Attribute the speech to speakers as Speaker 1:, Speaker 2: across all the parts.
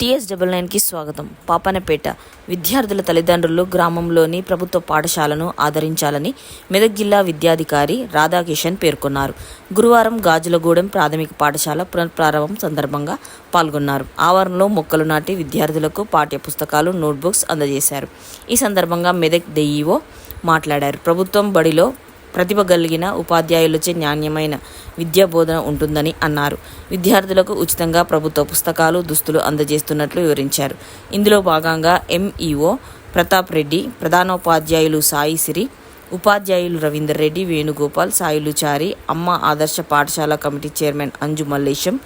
Speaker 1: TS double నైన్కి స్వాగతం. పాపనపేట విద్యార్థుల తల్లిదండ్రులు గ్రామంలోని ప్రభుత్వ పాఠశాలను ఆదరించాలని మెదక్ జిల్లా విద్యాధికారి రాధాకిషన్ పేర్కొన్నారు. గురువారం గాజులగూడెం ప్రాథమిక పాఠశాల పునఃప్రారంభం సందర్భంగా పాల్గొన్నారు. ఆవరణలో మొక్కలు నాటి విద్యార్థులకు పాఠ్య పుస్తకాలు నోట్బుక్స్ అందజేశారు. ఈ సందర్భంగా మెదక్ డెఈఓ మాట్లాడారు. ప్రభుత్వం బడిలో ప్రతిభ కలిగిన ఉపాధ్యాయులచే నాణ్యమైన విద్యా బోధన ఉంటుందని అన్నారు. విద్యార్థులకు ఉచితంగా ప్రభుత్వ పుస్తకాలు దుస్తులు అందజేస్తున్నట్లు వివరించారు. ఇందులో భాగంగా ఎంఈఓ ప్రతాప్ రెడ్డి ప్రధానోపాధ్యాయులు సాయిసిరి ఉపాధ్యాయులు రవీందర్ రెడ్డి వేణుగోపాల్ సాయిలుచారి అమ్మ ఆదర్శ పాఠశాల కమిటీ చైర్మన్ అంజు మల్లేశం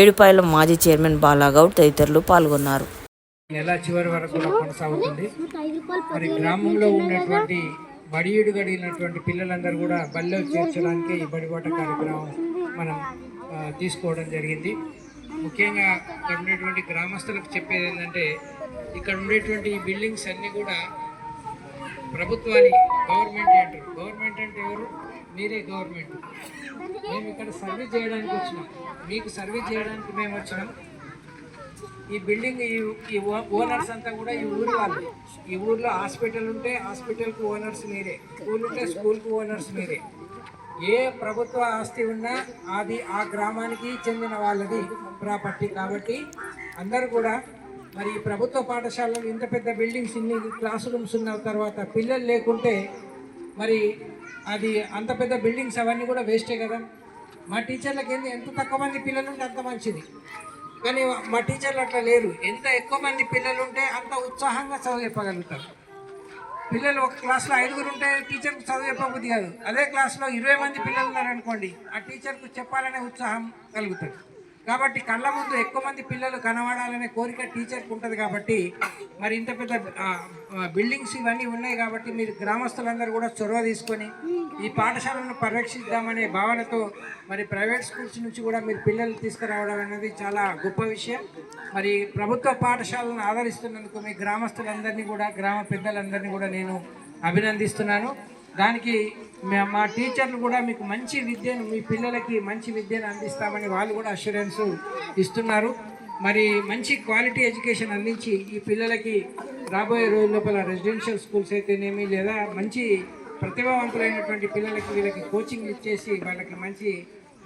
Speaker 1: ఏడుపాయల మాజీ చైర్మన్ బాలాగౌడ్ తదితరులు పాల్గొన్నారు.
Speaker 2: నెల చివరి వరకు కూడా కొనసాగుతుంది. మరి గ్రామంలో ఉన్నటువంటి బడియుడు గడిగినటువంటి పిల్లలందరూ కూడా బడిలో చేర్చడానికి ఈ బడిబాట కార్యక్రమం మనం తీసుకోవడం జరిగింది. ముఖ్యంగా ఇక్కడ ఉండేటువంటి గ్రామస్తులకు చెప్పేది ఏంటంటే ఇక్కడ ఉండేటువంటి ఈ బిల్డింగ్స్ అన్నీ కూడా ప్రభుత్వానికి గవర్నమెంట్ అంటారు. గవర్నమెంట్ అంటే ఎవరు? మీరే గవర్నమెంట్. మేము ఇక్కడ సర్వీస్ చేయడానికి వచ్చినాం. మీకు సర్వీస్ చేయడానికి మేము వచ్చినాం. ఈ బిల్డింగ్ ఈ ఓనర్స్ అంతా కూడా ఈ ఊరు వాళ్ళు. ఈ ఊర్లో హాస్పిటల్ ఉంటే హాస్పిటల్కి ఓనర్స్ మీరే. స్కూల్ ఉంటే స్కూల్కి ఓనర్స్ మీరే. ఏ ప్రభుత్వ ఆస్తి ఉన్నా అది ఆ గ్రామానికి చెందిన వాళ్ళది ప్రాపర్టీ కాబట్టి అందరూ కూడా మరి ఈ ప్రభుత్వ పాఠశాలలో ఇంత పెద్ద బిల్డింగ్స్ ఇన్ని క్లాస్ రూమ్స్ ఉన్న తర్వాత పిల్లలు లేకుంటే మరి అది అంత పెద్ద బిల్డింగ్స్ అవన్నీ కూడా వేస్టే కదా. మా టీచర్లకి ఏంది ఎంత తక్కువ మంది పిల్లలు ఉంటే అంత మంచిది. కానీ మా టీచర్లు అట్లా లేరు. ఎంత ఎక్కువ మంది పిల్లలు ఉంటే అంత ఉత్సాహంగా చదువు చెప్పగలుగుతారు. పిల్లలు ఒక క్లాస్లో ఐదుగురు ఉంటే టీచర్కి చదువు చెప్పబుద్ధి కాదు. అదే క్లాస్లో ఇరవై మంది పిల్లలు ఉన్నారనుకోండి ఆ టీచర్కు చెప్పాలనే ఉత్సాహం కలుగుతుంది. కాబట్టి కళ్ళ ముందు ఎక్కువ మంది పిల్లలు కనబడాలనే కోరిక టీచర్కి ఉంటుంది కాబట్టి మరి ఇంత పెద్ద బిల్డింగ్స్ ఇవన్నీ ఉన్నాయి కాబట్టి మీరు గ్రామస్తులందరూ కూడా చొరవ తీసుకొని ఈ పాఠశాలను పరిరక్షిద్దామనే భావనతో మరి ప్రైవేట్ స్కూల్స్ నుంచి కూడా మీరు పిల్లలు తీసుకురావడం అనేది చాలా గొప్ప విషయం. మరి ప్రభుత్వ పాఠశాలను ఆదరిస్తున్నందుకు మీ గ్రామస్తులందరినీ కూడా గ్రామ పెద్దలందరినీ కూడా నేను అభినందిస్తున్నాను. దానికి మా- టీచర్లు కూడా మీకు మంచి విద్యను మీ పిల్లలకి మంచి విద్యను అందిస్తామని వాళ్ళు కూడా అష్యూరెన్స్ ఇస్తున్నారు. మరి మంచి క్వాలిటీ ఎడ్యుకేషన్ అందించి ఈ పిల్లలకి రాబోయే రోజుల లోపల రెసిడెన్షియల్ స్కూల్స్ అయితేనేమి లేదా మంచి ప్రతిభావంతులైనటువంటి పిల్లలకి వీళ్ళకి కోచింగ్ ఇచ్చేసి వాళ్ళకి మంచి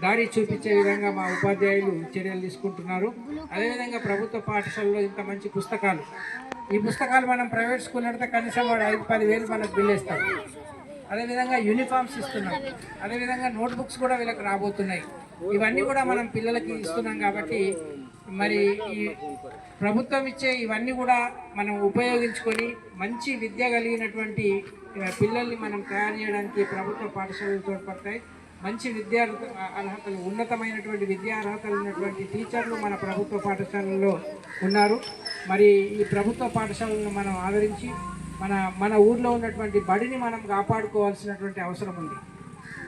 Speaker 2: దారి చూపించే విధంగా మా ఉపాధ్యాయులు చర్యలు తీసుకుంటున్నారు. అదేవిధంగా ప్రభుత్వ పాఠశాలలో ఇంత మంచి పుస్తకాలు. ఈ పుస్తకాలు మనం ప్రైవేట్ స్కూల్ అడితే కనీసం వాడు ఐదు పది వేలు మనకు బిల్లేస్తాం అదేవిధంగా యూనిఫామ్స్ ఇస్తున్నాం. అదేవిధంగా నోట్బుక్స్ కూడా వీళ్ళకి రాబోతున్నాయి. ఇవన్నీ కూడా మనం పిల్లలకి ఇస్తున్నాం కాబట్టి మరి ఈ ప్రభుత్వం ఇచ్చే ఇవన్నీ కూడా మనం ఉపయోగించుకొని మంచి విద్య కలిగినటువంటి పిల్లల్ని మనం తయారు చేయడానికి ప్రభుత్వ పాఠశాలలు తోడ్పడతాయి. మంచి విద్యా అర్హతలు ఉన్నతమైనటువంటి విద్యా అర్హతలు ఉన్నటువంటి టీచర్లు మన ప్రభుత్వ పాఠశాలల్లో ఉన్నారు. మరి ఈ ప్రభుత్వ పాఠశాలను మనం ఆదరించి మన మన ఊర్లో ఉన్నటువంటి బడిని మనం కాపాడుకోవాల్సినటువంటి అవసరం ఉంది.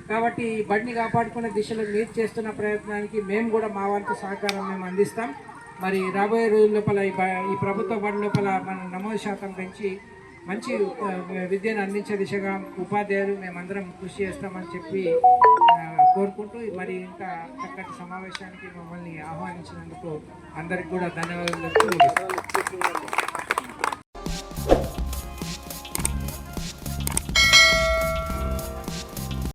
Speaker 2: కాబట్టి ఈ బడిని కాపాడుకునే దిశలో మీరు చేస్తున్న ప్రయత్నానికి మేము కూడా మా వంతు సహకారం మేము అందిస్తాం. మరి రాబోయే రోజుల లోపల ఈ బ- ఈ ప్రభుత్వ బడి లోపల మన నమోదు శాతం పెంచి మంచి విద్యను అందించే దిశగా ఉపాధ్యాయులు మేమందరం కృషి చేస్తామని చెప్పి కోరుకుంటూ మరి ఇంత చక్కటి సమావేశానికి మమ్మల్ని ఆహ్వానించినందుకు అందరికి కూడా ధన్యవాదాలు.